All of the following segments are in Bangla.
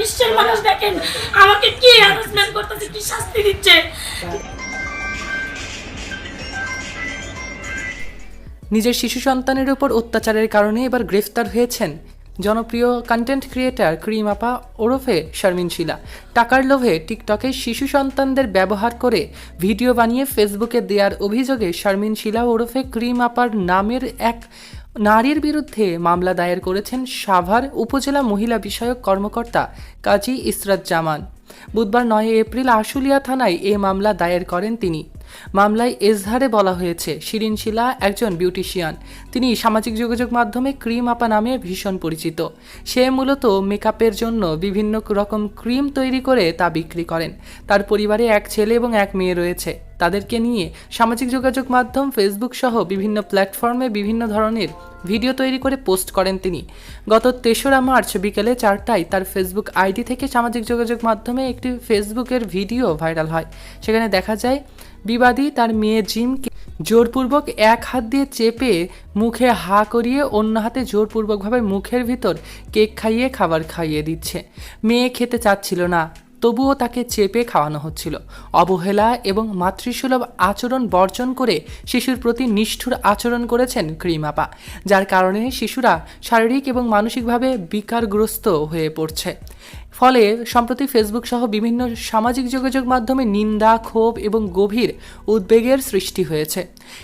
বিশ্বের মানুষ দেখেন। আমাকে কি হ্যারাসমেন্ট করতেছে, কি শাস্তি দিচ্ছে? নিজের শিশু সন্তানের উপর অত্যাচারের কারণে এবার গ্রেফতার হয়েছেন জনপ্রিয় কন্টেন্ট ক্রিয়েটার ক্রিম আপা ওরফে শারমিন শিলা। টাকার লোভে টিকটকে শিশু সন্তানদের ব্যবহার করে ভিডিও বানিয়ে ফেসবুকে দেওয়ার অভিযোগে শারমিন শিলা ওরফে ক্রিম আপার নামের এক নারীর বিরুদ্ধে মামলা দায়ের করেছেন সাভার উপজেলা মহিলা বিষয়ক কর্মকর্তা কাজী ইসরাত জামান। বুধবার নয় এপ্রিল আশুলিয়া থানায় এ মামলা দায়ের করেন তিনি। মামলায় এজহারে বলা হয়েছে, শিরিন শিলা একজন বিউটিশিয়ান। তিনি সামাজিক যোগাযোগ মাধ্যমে ক্রিম আপা নামে ভীষণ পরিচিত। সে মূলত মেকআপের জন্য বিভিন্ন রকম ক্রিম তৈরি করে তা বিক্রি করেন। তার পরিবারে এক ছেলে এবং এক মেয়ে রয়েছে। তাদেরকে নিয়ে সামাজিক যোগাযোগ মাধ্যম ফেসবুক সহ বিভিন্ন প্ল্যাটফর্মে বিভিন্ন ধরনের ভিডিও তৈরি করে পোস্ট করেন তিনি। গত তেসরা মার্চ বিকেলে চারটায় তার ফেসবুক আইডি থেকে সামাজিক যোগাযোগ মাধ্যমে একটি ফেসবুকের ভিডিও ভাইরাল হয়। সেখানে দেখা যায়, বিবাদী তার মেয়ে জিমকে জোরপূর্বক এক হাত দিয়ে চেপে মুখে হা করিয়ে অন্য হাতে জোরপূর্বকভাবে মুখের ভিতর কেক খাইয়ে খাবার খাইয়ে দিচ্ছে। মেয়ে খেতে চাচ্ছিল না। তবুও তাকে চেপে খাওয়ানো হচ্ছিল। অবহেলা এবং মাতৃসুলভ আচরণ বর্জন করে শিশুর প্রতি নিষ্ঠুর আচরণ করেছেন ক্রিমাপা, যার কারণে শিশুরা শারীরিক এবং মানসিকভাবে বিকারগ্রস্ত হয়ে পড়ছে। ফলে সম্প্রতি ফেসবুক সহ বিভিন্ন সামাজিক যোগাযোগ মাধ্যমে নিন্দা, ক্ষোভ এবং গভীর উদ্বেগের সৃষ্টি হয়েছে।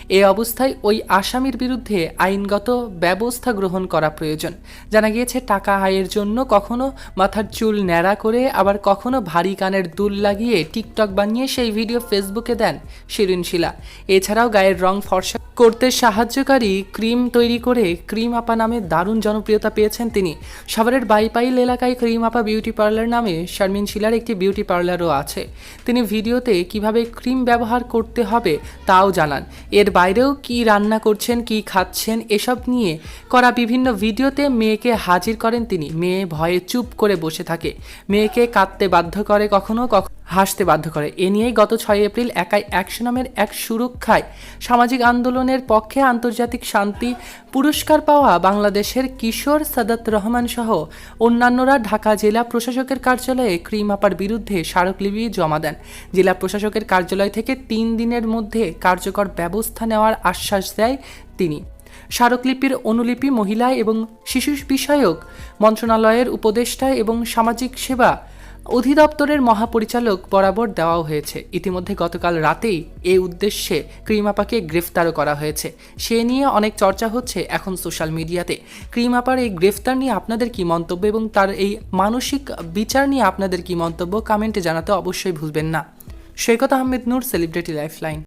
এ অবস্থায় ওই আসামির বিরুদ্ধে আইনগত ব্যবস্থা গ্রহণ করা প্রয়োজন। জানা গিয়েছে, টাকা আয়ের জন্য কখনো মাথার চুল ন্যাড়া করে, আবার কখনো ভারী কানের দুল লাগিয়ে টিকটক বানিয়ে সেই ভিডিও ফেসবুকে দেন শিরিন শিলা এছাড়াও গায়ের রং ফর্সা করতে সাহায্যকারী ক্রিম তৈরি করে ক্রিম আপা নামে দারুণ জনপ্রিয়তা পেয়েছেন তিনি। সাভারের বাইপাইল এলাকায় ক্রিম আপা বিউটি পার্লার নামে শারমিন শিলার একটি বিউটি পার্লারও আছে। তিনি ভিডিওতে কীভাবে ক্রিম ব্যবহার করতে হবে তাও জানান। এর বাইরেও কি রান্না করছেন, কি খাচ্ছেন, এসব নিয়ে করা বিভিন্ন ভিডিওতে মেয়েকে হাজির করেন তিনি। মেয়ে ভয়ে চুপ করে বসে থাকে। মেয়েকে কাঁদতে বাধ্য করে কখনো কখনো হাসতে বাধ্য করে। এ নিয়েই গত ছয় এপ্রিল একাই একশো নামের এক সুরক্ষায় সামাজিক আন্দোলনের পক্ষে আন্তর্জাতিক শান্তি পুরস্কার পাওয়া বাংলাদেশের কিশোর সাদাত রহমান সহ অন্যান্যরা ঢাকা জেলা প্রশাসকের কার্যালয়ে ক্রিম আপার বিরুদ্ধে স্মারকলিপি জমা দেন। জেলা প্রশাসকের কার্যালয় থেকে তিন দিনের মধ্যে কার্যকর ব্যবস্থা নেওয়ার আশ্বাস দেয় তিনি। স্মারকলিপির অনুলিপি মহিলা এবং শিশু বিষয়ক মন্ত্রণালয়ের উপদেষ্টা এবং সামাজিক সেবা অধিদপ্তরের মহাপরিচালক বরাবর দেওয়াও হয়েছে। ইতিমধ্যে গতকাল রাতেই এ উদ্দেশ্যে ক্রিমাপাকে গ্রেফতারও করা হয়েছে। সে নিয়ে অনেক চর্চা হচ্ছে এখন সোশ্যাল মিডিয়াতে। ক্রিমাপার এই গ্রেফতার নিয়ে আপনাদের কি মন্তব্য এবং তার এই মানসিক বিচার নিয়ে আপনাদের কি মন্তব্য কমেন্টে জানাতে অবশ্যই ভুলবেন না। Saikat Ahmed Noor celebrity lifeline